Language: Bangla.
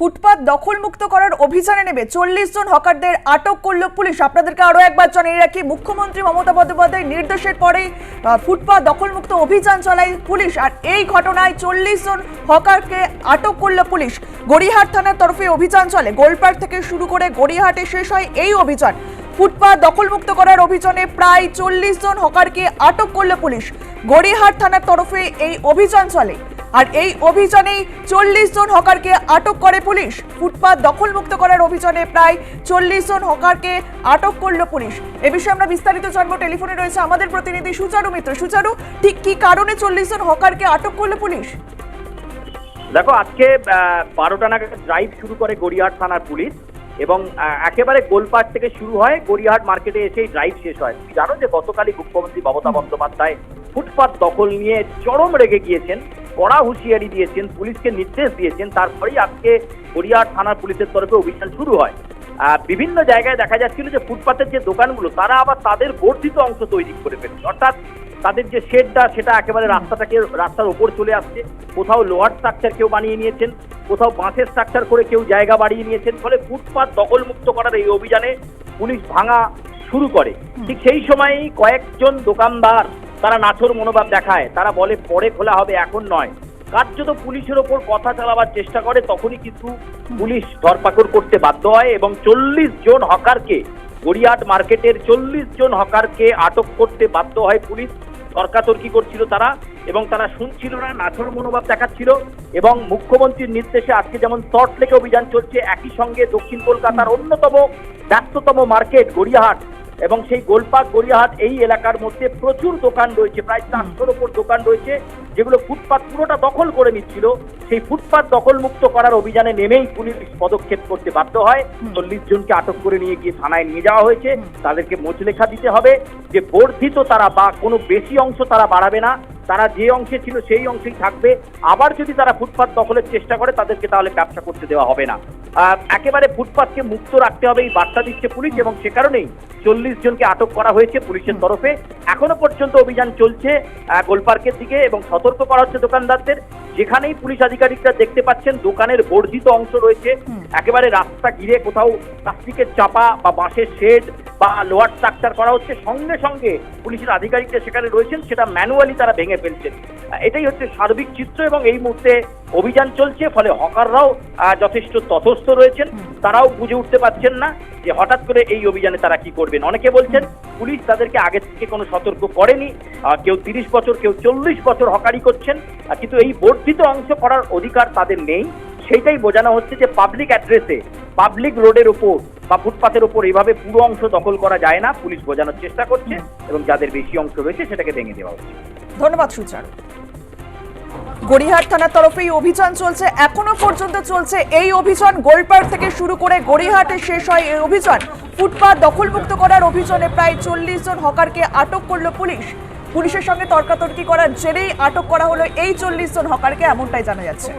ফুটপাত দখলমুক্ত করার অভিযানে নেবে চল্লিশ জন হকারদের আটক করল পুলিশ। আপনাদেরকে আরও একবার জানিয়ে রাখি, মুখ্যমন্ত্রী মমতা বন্দ্যোপাধ্যায়ের নির্দেশের পরেই ফুটপাত দখলমুক্ত অভিযান চালায় পুলিশ। আর এই ঘটনায় চল্লিশ জন হকারকে আটক করল পুলিশ। গড়িয়াহাট থানার তরফে অভিযান চলে। গোলপার্ক থেকে শুরু করে গড়িয়াহাটে শেষ হয় এই অভিযান। ফুটপাত দখলমুক্ত করার অভিযানে প্রায় চল্লিশ জন হকারকে আটক করল পুলিশ। গড়িয়াহাট থানার তরফে এই অভিযান চলে। আর এই অভিযানেই চল্লিশ জন হকারকে আটক করে পুলিশ। ফুটপাত দখলমুক্ত করার অভিযানে প্রায় চল্লিশ জন হকারকে আটক করল পুলিশ। এ বিষয়ে আমরা বিস্তারিত জানব। টেলিফোনে রয়েছে আমাদের প্রতিনিধি সুচারু মিত্র। সুচারু, ঠিক কি কারণে চল্লিশ জন হকারকে আটক করল পুলিশ? দেখো, আজকে বারোটা নাগাদ ড্রাইভ শুরু করে গড়িয়াহাট থানার পুলিশ এবং একেবারে গোলপাট থেকে শুরু হয় গড়িয়াহাট মার্কেটে এসেই ড্রাইভ শেষ হয়। জানো যে গতকালই মুখ্যমন্ত্রী মমতা বন্দ্যোপাধ্যায় ফুটপাত দখল নিয়ে চরম রেগে গিয়েছেন। কড়া হুঁশিয়ারি দিয়েছেন পুলিশকে নির্দেশ দিয়েছেন তারপরেই আজকে গড়িয়াহাট থানার পুলিশের তরফে অভিযান শুরু হয়। বিভিন্ন জায়গায় দেখা যাচ্ছিল যে ফুটপাতের যে দোকানগুলো তারা আবার তাদের বর্ধিত অংশ তৈরি করে ফেলছে। অর্থাৎ তাদের যে শেডটা সেটা একেবারে রাস্তাটাকে রাস্তার ওপর চলে আসছে। কোথাও লোহার স্ট্রাকচার কেউ বানিয়ে নিয়েছেন কোথাও বাঁশের স্ট্রাকচার করে কেউ জায়গা বাড়িয়ে নিয়েছেন ফলে ফুটপাত দখলমুক্ত করার এই অভিযানে পুলিশ ভাঙা শুরু করে। ঠিক সেই সময়ই কয়েকজন দোকানদার তারা নাছর মনোভাব দেখায়। তারা বলে, পরে খোলা হবে, এখন নয়। কার্যত পুলিশের ওপর কথা চালাবার চেষ্টা করে, তখনই কিন্তু পুলিশ ধরপাকড় করতে বাধ্য হয় এবং চল্লিশ জন হকারকে, গড়িয়াহাট মার্কেটের চল্লিশ জন হকারকে আটক করতে বাধ্য হয় পুলিশ। তর্কাতর্কি করছিল তারা এবং তারা শুনছিল না নাছর মনোভাব দেখাচ্ছিল এবং মুখ্যমন্ত্রীর নির্দেশে আজকে যেমন সল্ট লেকে অভিযান চলছে, একই সঙ্গে দক্ষিণ কলকাতার অন্যতম ব্যস্ততম মার্কেট, গড়িয়াহাট। এবং সেই গোলপাক গড়িয়াহাট এই এলাকার মধ্যে প্রচুর দোকান রয়েছে প্রায় চারশোর ওপর দোকান রয়েছে যেগুলো ফুটপাত পুরোটা দখল করে নিচ্ছিল। সেই ফুটপাত দখল মুক্ত করার অভিযানে নেমেই পুলিশ পদক্ষেপ করতে বাধ্য হয়। চল্লিশ জনকে আটক করে নিয়ে গিয়ে থানায় নিয়ে যাওয়া হয়েছে। তাদেরকে মোচলেখা দিতে হবে যে বর্ধিত তারা বা কোনো বেশি অংশ তারা বাড়াবে না। তারা যে অংশে ছিল সেই অংশেই থাকবে। আবার যদি তারা ফুটপাত দখলের চেষ্টা করে তাদেরকে তাহলে ব্যবসা করতে দেওয়া হবে না। একেবারে ফুটপাতকে মুক্ত রাখতে হবে এই বার্তা দিচ্ছে পুলিশ এবং সে কারণেই চল্লিশ জনকে আটক করা হয়েছে পুলিশের তরফে। এখনও পর্যন্ত অভিযান চলছে গোলপার্কের দিকে এবং সতর্ক করা হচ্ছে দোকানদারদের। যেখানেই পুলিশ আধিকারিকরা দেখতে পাচ্ছেন দোকানের বর্ধিত অংশ রয়েছে। একেবারে রাস্তা ঘিরে কোথাও প্লাস্টিকের চাপা বা বাঁশের শেড বা লোয়ার স্ট্রাকচার করা হচ্ছে। সঙ্গে সঙ্গে পুলিশের আধিকারিকরা সেখানে রয়েছেন সেটা ম্যানুয়ালি তারা ভেঙে ফেলছেন। এটাই হচ্ছে সার্বিক চিত্র এবং এই মুহূর্তে অভিযান চলছে। ফলে হকাররাও আহ, যথেষ্ট তথস্থ রয়েছেন। তারাও বুঝে উঠতে পারছেন না যে হঠাৎ করে এই অভিযানে তারা কি করবেন। অনেকে বলছেন পুলিশ তাদেরকে আগে থেকে কোনো সতর্ক করেনি। কেউ তিরিশ বছর, কেউ চল্লিশ বছর হকারি করছেন। কিন্তু এই বর্ধিত অংশ করার অধিকার তাদের নেই। সেইটাই বোঝানো হচ্ছে যে পাবলিক অ্যাড্রেসে পাবলিক রোডের ওপর বা ফুটপাথের ওপর এইভাবে পুরো অংশ দখল করা যায় না। পুলিশ বোঝানোর চেষ্টা করছে এবং যাদের বেশি অংশ রয়েছে সেটাকে ভেঙে দেওয়া হচ্ছে। ধন্যবাদ, সুচারু। গড়িয়াহাট থানার তরফে এই অভিযান চলছে। এখনও পর্যন্ত চলছে এই অভিযান। গোলপার থেকে শুরু করে গড়িহাটে শেষ হয় এই অভিযান। ফুটপাত দখলমুক্ত করার অভিযানে প্রায় চল্লিশ জন হকারকে আটক করল পুলিশ। পুলিশের সঙ্গে তর্কাতর্কি করার জেরেই আটক করা হলো এই চল্লিশ জন হকারকে, এমনটাই জানা যাচ্ছে।